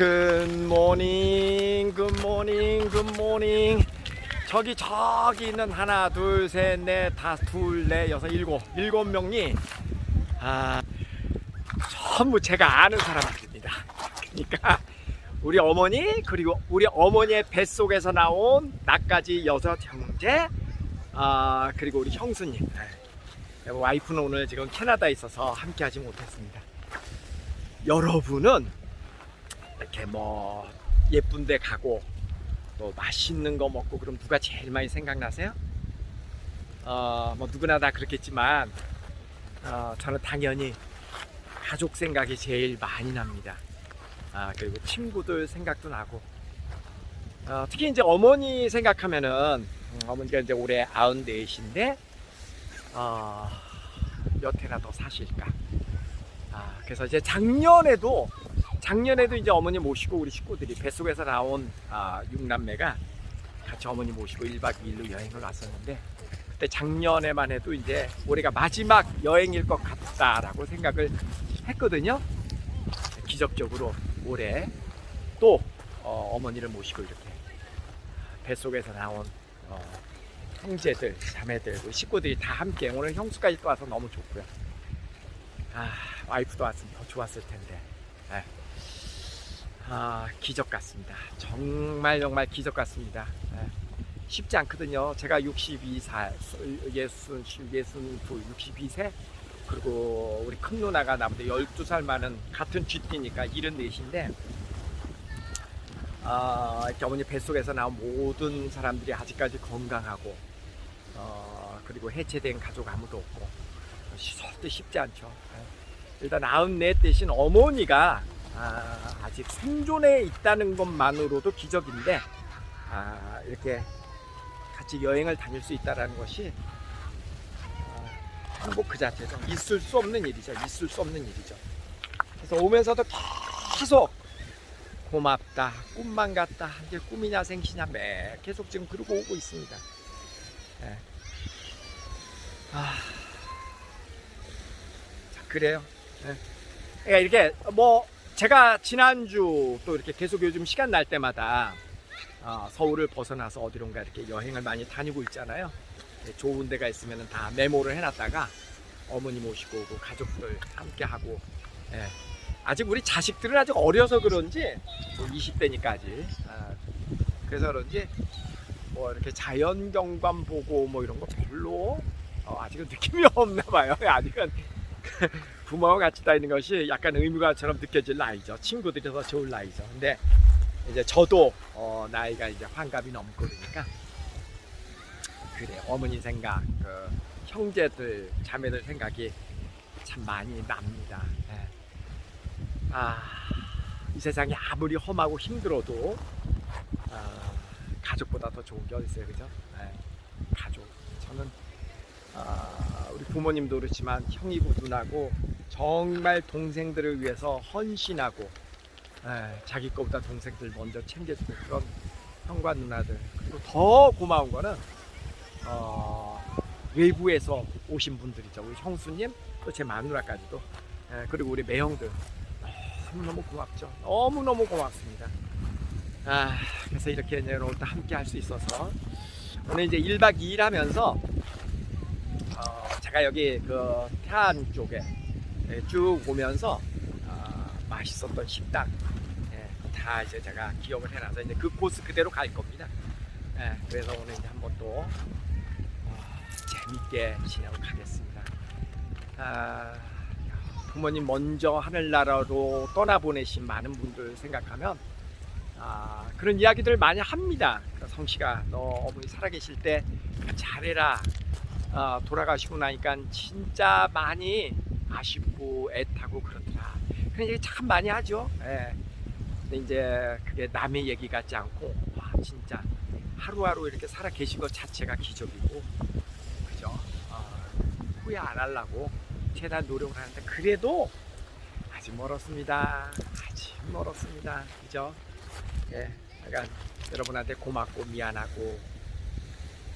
굿모닝 굿모닝 굿모닝 저기 저기 있는 하나 둘 셋 넷 다섯 둘넷 여섯 일곱. 일곱 명이 아 전부 제가 아는 사람들입니다. 그러니까 우리 어머니 그리고 우리 어머니의 뱃속에서 나온 나까지 여섯 형제 아 그리고 우리 형수님. 네. 와이프는 오늘 지금 캐나다에 있어서 함께 하지 못했습니다. 여러분은 이렇게 뭐 예쁜 데 가고 또 맛있는 거 먹고 그럼 누가 제일 많이 생각나세요? 어, 뭐 누구나 다 그렇겠지만 어, 저는 당연히 가족 생각이 제일 많이 납니다. 아, 그리고 친구들 생각도 나고 어, 특히 이제 어머니 생각하면은 음, 어머니가 이제 올해 94인데 어, 몇 해나 더 사실까? 아, 그래서 이제 작년에도 작년에도 이제 어머니 모시고 우리 식구들이 뱃속에서 나온 아, 육남매가 같이 어머니 모시고 1박 2일로 여행을 왔었는데 그때 작년에만 해도 이제 올해가 마지막 여행일 것 같다라고 생각을 했거든요. 기적적으로 올해 또 어, 어머니를 모시고 이렇게 뱃속에서 나온 어, 형제들, 자매들, 우리 식구들이 다 함께 오늘 형수까지 또 와서 너무 좋고요. 아, 와이프도 왔으면 더 좋았을 텐데. 네. 아, 기적 같습니다. 정말 정말 기적 같습니다. 네. 쉽지 않거든요. 제가 62살, 예순, 예순, 62세, 그리고 우리 큰 누나가 나보다 12살 많은 같은 쥐띠니까 74인데, 아, 이렇게 어머니 뱃속에서 나온 모든 사람들이 아직까지 건강하고, 어, 그리고 해체된 가족 아무도 없고, 절대 쉽지 않죠. 네. 일단 94 대신 어머니가 아, 아직 생존해 있다는 것만으로도 기적인데 아, 이렇게 같이 여행을 다닐 수 있다는 것이 아, 행복 그 자체죠. 있을 수 없는 일이죠. 있을 수 없는 일이죠. 그래서 오면서도 계속 고맙다, 꿈만 같다, 이제 꿈이냐 생시냐 매 계속 지금 그러고 오고 있습니다. 예. 아, 자, 그래요. 예. 그러니까 이렇게 뭐 제가 지난주 또 이렇게 계속 요즘 시간 날 때마다 어, 서울을 벗어나서 어디론가 이렇게 여행을 많이 다니고 있잖아요. 예, 좋은 데가 있으면 다 메모를 해놨다가 어머니 모시고 오고 가족들 함께 하고 예. 아직 우리 자식들은 아직 어려서 그런지 20대니까지 아, 그래서 그런지 뭐 이렇게 자연 경관 보고 뭐 이런 거 별로 어, 아직은 느낌이 없나 봐요. 아직은 부모와 같이 다니는 것이 약간 의무가처럼 느껴질 나이죠. 친구들이 더 좋을 나이죠. 근데 이제 저도 어, 나이가 이제 환갑이 넘고 그러니까 그래 어머니 생각, 그 형제들, 자매들 생각이 참 많이 납니다. 예. 아, 이 세상이 아무리 험하고 힘들어도 아, 가족보다 더 좋은 게 어디 있어요, 그죠? 예. 가족. 저는 아, 우리 부모님도 그렇지만 형이고 누나고 정말 동생들을 위해서 헌신하고 에, 자기 거보다 동생들 먼저 챙겨주는 그런 형과 누나들. 그리고 더 고마운 거는 어, 외부에서 오신 분들이죠. 우리 형수님 또 제 마누라까지도. 에, 그리고 우리 매형들. 너무너무 고맙죠. 너무너무 고맙습니다. 아, 그래서 이렇게 또 함께 할 수 있어서. 오늘 이제 1박 2일 하면서 어, 제가 여기 그 태안 쪽에 예, 쭉 오면서 어, 맛있었던 식당 예, 다 이제 제가 기억을 해놔서 이제 그 코스 그대로 갈 겁니다. 예, 그래서 오늘 이제 한번 또 어, 재밌게 지내고 가겠습니다. 아, 부모님 먼저 하늘나라로 떠나보내신 많은 분들 생각하면 아, 그런 이야기들 많이 합니다. 그러니까 성씨가 너 어머니 살아계실 때 잘해라. 어, 돌아가시고 나니까 진짜 많이 아쉽고 애타고 그렇더라. 그런 얘기 참 많이 하죠. 예. 근데 이제 그게 남의 얘기 같지 않고 와 진짜 하루하루 이렇게 살아 계신 것 자체가 기적이고 그죠? 어, 후회 안 하려고 최대한 노력을 하는데 그래도 아직 멀었습니다. 아직 멀었습니다. 그죠? 예, 약간 여러분한테 고맙고 미안하고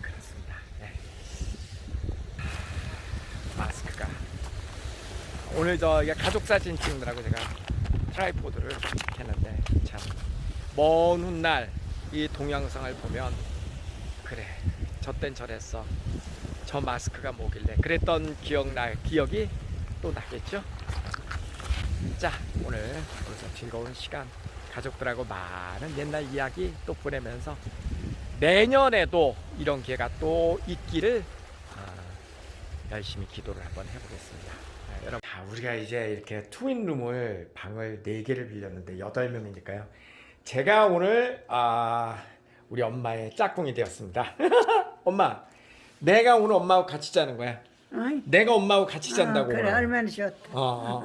그렇습니다. 예. 마스크가. 오늘 저 가족 사진 찍느라고 제가 트라이포드를 했는데 참 먼 훗날 이 동영상을 보면 그래 저땐 저랬어. 저 마스크가 뭐길래? 그랬던 기억나 기억이 또 나겠죠? 자 오늘 그래서 즐거운 시간 가족들하고 많은 옛날 이야기 또 보내면서 내년에도 이런 기회가 또 있기를 아, 열심히 기도를 한번 해보겠습니다. 아, 여러분, 자, 우리가 이제 이렇게 트윈룸을 방을 4개를 빌렸는데 8명이니까요. 제가 오늘 아, 우리 엄마의 짝꿍이 되었습니다. 엄마, 내가 오늘 엄마하고 같이 자는 거야. 어이? 내가 엄마하고 같이 잔다고. 아, 그래 오늘. 얼마나 좋다. 어, 어.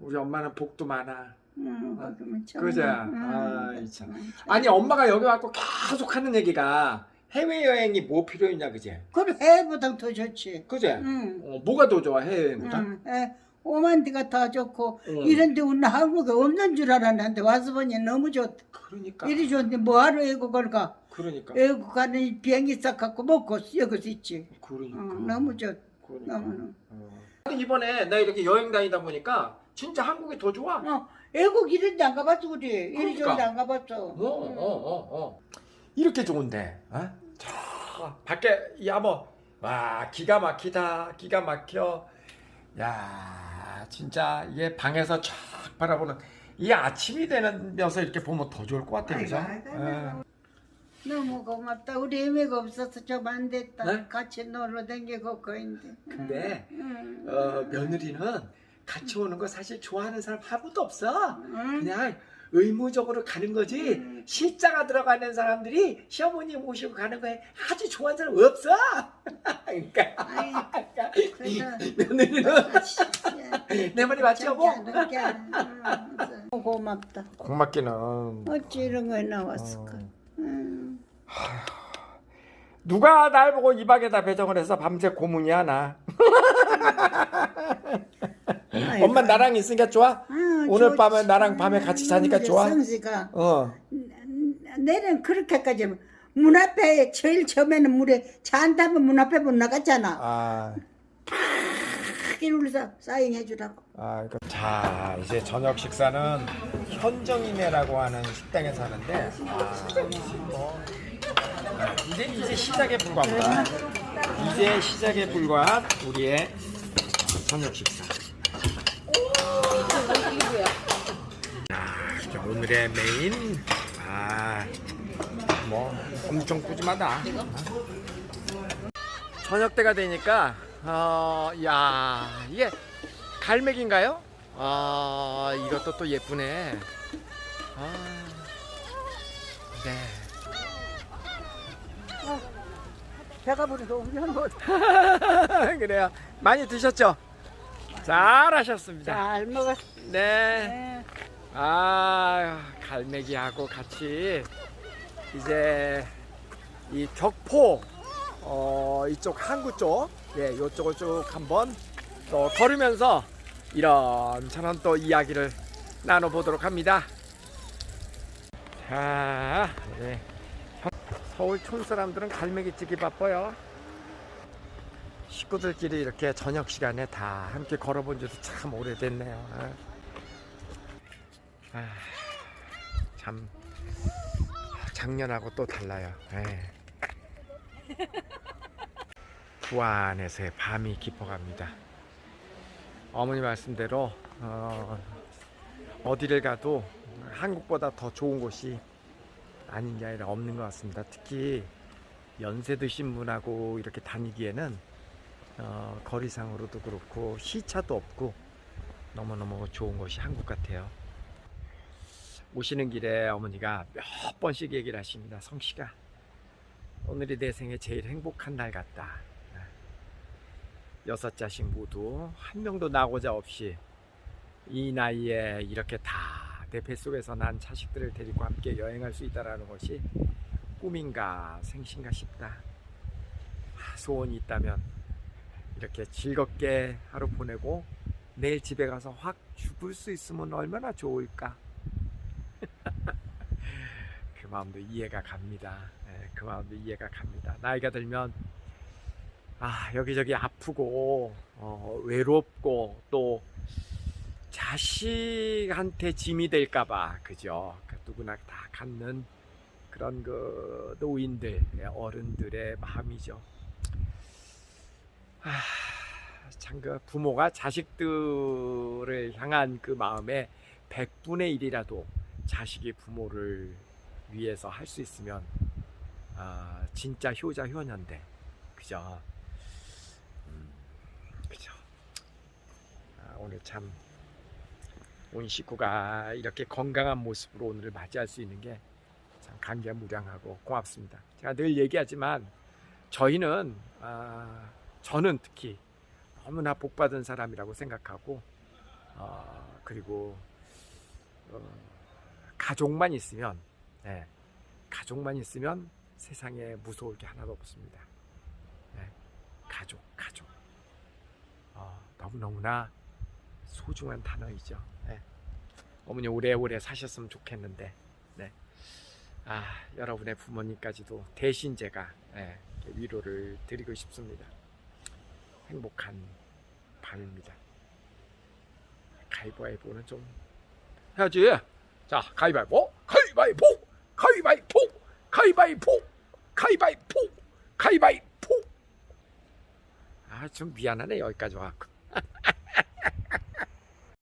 우리 엄마는 복도 많아. 응, 참. 그죠? 참. 참. 아니 엄마가 여기 와서 계속 하는 얘기가 해외 여행이 뭐 필요 있냐 그지? 그래 해보다 더 좋지. 그지? 응. 어, 뭐가 더 좋아 해외 여행보다? 응. 에, 오만 데가 다 좋고 응. 이런데 우리 한국에 없는 줄 알았는데 와서 보니 너무 좋다. 그러니까. 이리 좋은데 뭐하러 외국을 가? 그러니까. 외국 가는 비행기 싹 갖고 먹고 여기서 있지. 그러니까. 응, 너무 좋. 그러니까. 너무. 어. 근데 이번에 나 이렇게 여행 다니다 보니까 진짜 한국이 더 좋아. 어, 외국 이런데 안 가봤어 우리. 이리 그러니까. 좋은데 안 가봤어. 어, 어, 어, 어. 이렇게 좋은데, 어? 저 밖에 야뭐 와 기가 막히다, 기가 막혀. 야, 진짜 이게 방에서 쫙 바라보는 이 아침이 되면서 이렇게 보면 더 좋을 것 같아요, 그죠? 아이고, 아이고, 예. 너무 고맙다. 우리 애미가 없어서 좀 안 됐다. 네? 같이 놀러 다니고 그인데. 근데 응. 어, 며느리는 같이 오는 거 사실 좋아하는 사람 아무도 없어. 응. 그냥 의무적으로 가는 거지 음. 실자가 들어가는 사람들이 시어머니 모시고 가는 거에 아주 좋아하는 사람 없어. 그러니까 아이, 그래서 며느리는. 내 말이 맞지 여보? 응, 고맙다. 고맙기는 어찌 이런 거에 나왔을까? 응. 누가 날 보고 이박에다 배정을 해서 밤새 고문이야 나. 아이고. 엄마 나랑 있으니까 좋아? 아, 오늘 좋지. 밤에 나랑 밤에 같이 자니까 이제 좋아? 성지가 어. 내는 그렇게까지 문 앞에 제일 처음에는 물에 타면 문 앞에 못 나갔잖아. 아. 크게 울서 사인 해 주라고. 아, 이거 자 이제 저녁 식사는 현정이네라고 하는 식당에서 하는데 아, 뭐, 아, 이제 이제 시작에 불과합니다. 이제 시작에 불과한 우리의 저녁 식사. 오늘의 메인 아뭐 엄청 푸짐하다. 저녁 때가 되니까 어, 야 이게 갈매기인가요? 아 이것도 또 예쁘네. 아, 네. 배가 부르서 우리는 뭐 그래요. 많이 드셨죠? 잘하셨습니다. 잘 먹었어. 네. 네. 아 갈매기하고 같이 이제 이 격포 어 이쪽 항구 쪽, 예, 이쪽을 쭉 한번 또 걸으면서 이런 저런 또 이야기를 나눠보도록 합니다. 자, 예. 서울 촌 사람들은 갈매기 찌기 바빠요. 식구들끼리 이렇게 저녁 시간에 다 함께 걸어본 지도 참 오래됐네요. 아. 아, 참 작년하고 또 달라요. 예. 그 안에서의 밤이 깊어갑니다. 어머니 말씀대로 어, 어디를 가도 한국보다 더 좋은 곳이 아닌 게 아니라 없는 것 같습니다. 특히 연세 드신 분하고 이렇게 다니기에는 어, 거리상으로도 그렇고 시차도 없고 너무너무 좋은 곳이 한국 같아요. 오시는 길에 어머니가 몇 번씩 얘기를 하십니다. 성씨가 오늘이 내 생에 제일 행복한 날 같다. 여섯 자식 모두 한 명도 나고자 없이 이 나이에 이렇게 다 내 뱃속에서 난 자식들을 데리고 함께 여행할 수 있다라는 것이 꿈인가 생신가 싶다. 아, 소원이 있다면 이렇게 즐겁게 하루 보내고 내일 집에 가서 확 죽을 수 있으면 얼마나 좋을까. 그 마음도 이해가 갑니다. 예, 그 마음도 이해가 갑니다. 나이가 들면 아 여기저기 아프고 어, 외롭고 또 자식한테 짐이 될까봐 그죠? 그 누구나 다 갖는 그런 그 노인들, 어른들의 마음이죠. 아, 참그 부모가 자식들을 향한 그 마음에 100분의 1이라도 자식이 부모를 위해서 할 수 있으면 아, 진짜 효자 효녀인데 그죠? 음, 그죠? 아, 오늘 참온 식구가 이렇게 건강한 모습으로 오늘을 맞이할 수 있는 게 참 감개무량하고 고맙습니다. 제가 늘 얘기하지만 저희는 아, 저는 특히 너무나 복받은 사람이라고 생각하고 어, 그리고 어, 가족만 있으면 예, 가족만 있으면 세상에 무서울 게 하나도 없습니다. 예, 가족, 가족. 어, 너무너무나 소중한 단어이죠. 예. 어머니 오래오래 사셨으면 좋겠는데, 네. 아, 여러분의 부모님까지도 대신 제가 예, 위로를 드리고 싶습니다. 행복한 밤입니다. 가위바위보는 좀 해야지. 자, 가위바위보, 가위바위보, 가위바위보, 가위바위보, 가위바위보. 아, 좀 미안하네 여기까지 와.